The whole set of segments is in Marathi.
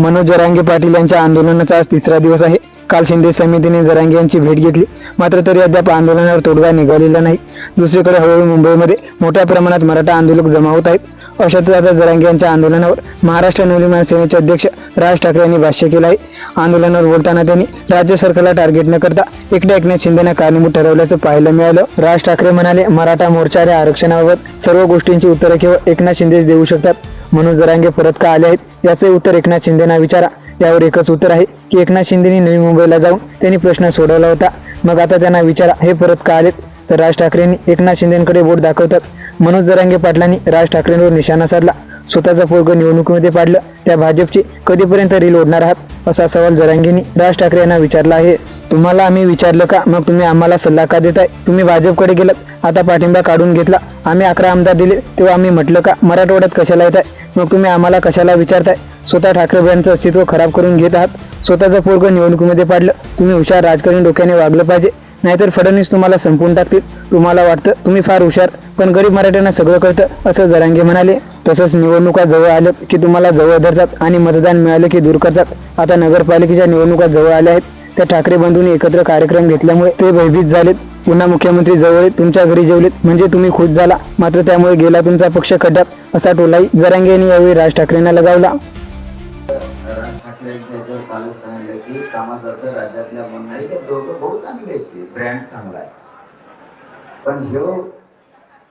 मनोज जरांगे पाटील यांच्या आंदोलनाचा आज तिसरा दिवस आहे. काल शिंदे समितीने जरांगे यांची भेट घेतली. मात्र तरी अद्याप आंदोलनावर तोडगा निघालेला नाही. दुसरीकडे हळूहळू मुंबईमध्ये मोठ्या प्रमाणात मराठा आंदोलक जमा होत आहेत. अशातच आता जरांगे यांच्या आंदोलनावर महाराष्ट्र नवनिर्माण सेनेचे अध्यक्ष राज ठाकरे यांनी भाष्य केलं आहे. आंदोलनावर बोलताना त्यांनी राज्य सरकारला टार्गेट न करता एकट्या एकनाथ शिंदेना कारणीभूत ठरवल्याचं पाहायला मिळालं. राज ठाकरे म्हणाले मराठा मोर्चाच्या आरक्षणाबाबत सर्व गोष्टींची उत्तरं केवळ एकनाथ शिंदेच देऊ शकतात. म्हणून जरांगे परत का आले आहेत? याचे उत्तर एकनाथ शिंदेना विचारा. यावर एकच उत्तर आहे की एकनाथ शिंदेनी नवी मुंबईला जाऊन त्यांनी प्रश्न सोडवला होता. मग आता त्यांना विचारा हे परत का आलेत? तर राज ठाकरेंनी एकनाथ शिंदेकडे बोट दाखवताच. मनोज जरांगे पाटलांनी राज ठाकरेंवर निशाणा साधला. स्वतःचा पोरग निवडणुकीमध्ये पाडलं. त्या भाजपची कधीपर्यंत रील ओढणार आहात? असा सवाल जरांगेंनी राज ठाकरे यांना विचारला आहे. तुम्हाला आम्ही विचारलं का? मग तुम्ही आम्हाला सल्ला का देताय? तुम्ही भाजपकडे गेलात आता पाठिंबा काढून घेतला. आम्ही अकरा आमदार दिले तेव्हा आम्ही म्हटलं का मराठवाड्यात कशाला येत आहे मग तुम्ही आम्हाला कशाला विचारताय? स्वतः ठाकरे यांचं अस्तित्व खराब करून घेत आहात. स्वतःचं पोरग निवडणुकीमध्ये पाडलं. तुम्ही हुशार राजकारणी डोक्याने वागलं पाहिजे. नाहीतर फडणवीस तुम्हाला संपून टाकतील. तुम्हाला वाटतं तुम्ही फार हुशार पण गरीब मराठ्यांना सगळं कळतं असं जरांगे म्हणाले. तसंच निवडणुका जवळ आल्या की तुम्हाला जवळ धरतात आणि मतदान मिळालं की दूर करतात. आता नगरपालिकेच्या निवडणुका जवळ आल्या आहेत. त्या ठाकरे बंधूंनी एकत्र कार्यक्रम घेतल्यामुळे ते भयभीत झालेत. पुन्हा मुख्यमंत्री जवळ तुमच्या घरी जेवलेत. म्हणजे तुम्ही खुश झाला. मात्र त्यामुळे गेला तुमचा पक्ष खड्ड्यात असा टोलाही जरांगे यांनी यावेळी राज ठाकरेंना लगावला. राज ठाकरे यांच्या ह्याच्यावर की दोघं बहुत चांगले आहेत ब्रँड चांगला आहे. पण ह्यो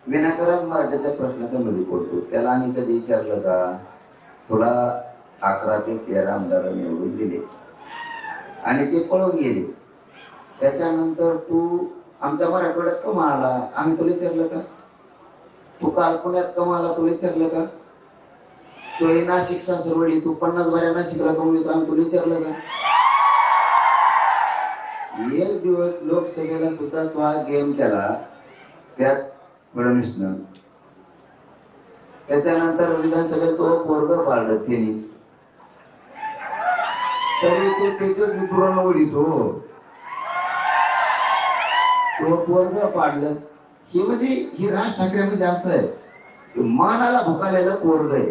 विनाकारण मराठ्याच्या प्रश्नाच्या मध्ये पडतो. त्याला आम्ही कधी विचारलं का? तुला अकरा ते तेरा आमदार निवडून दिले. आणि ते पळून गेले. त्याच्यानंतर तू आमच्या मराठवाड्यात कमा आला? आम्ही तुला विचारलं का? तू काल पुण्यात कमा आला तुला विचारलं का? तो हे नाशिक सासरवडी तू पन्नास बाऱ्या नाशिकला कमून येतो आम्ही तुला विचारलं का? एक दिवस लोकसभेला सुद्धा तो हा गेम केला. त्यात फडणवीसनं. त्याच्यानंतर विधानसभेत तो पोरग पाडलं तेनीच. तरी तो त्याच उतरून उडीतो तो पोरग पाडलं. हे म्हणजे ही राज ठाकरे म्हणजे असं आहे. मानाला भुकालेलं पोरग आहे.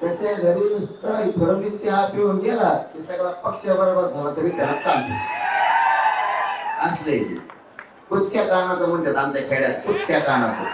त्याच्या घरी नुसतं फडणवीस हा पिऊन गेला की सगळा पक्ष बरोबर झाला तरी त्याला चालतो असले कुचक्या कानाचं म्हणतात आमच्या खेड्यात कुचक्या कानाचं.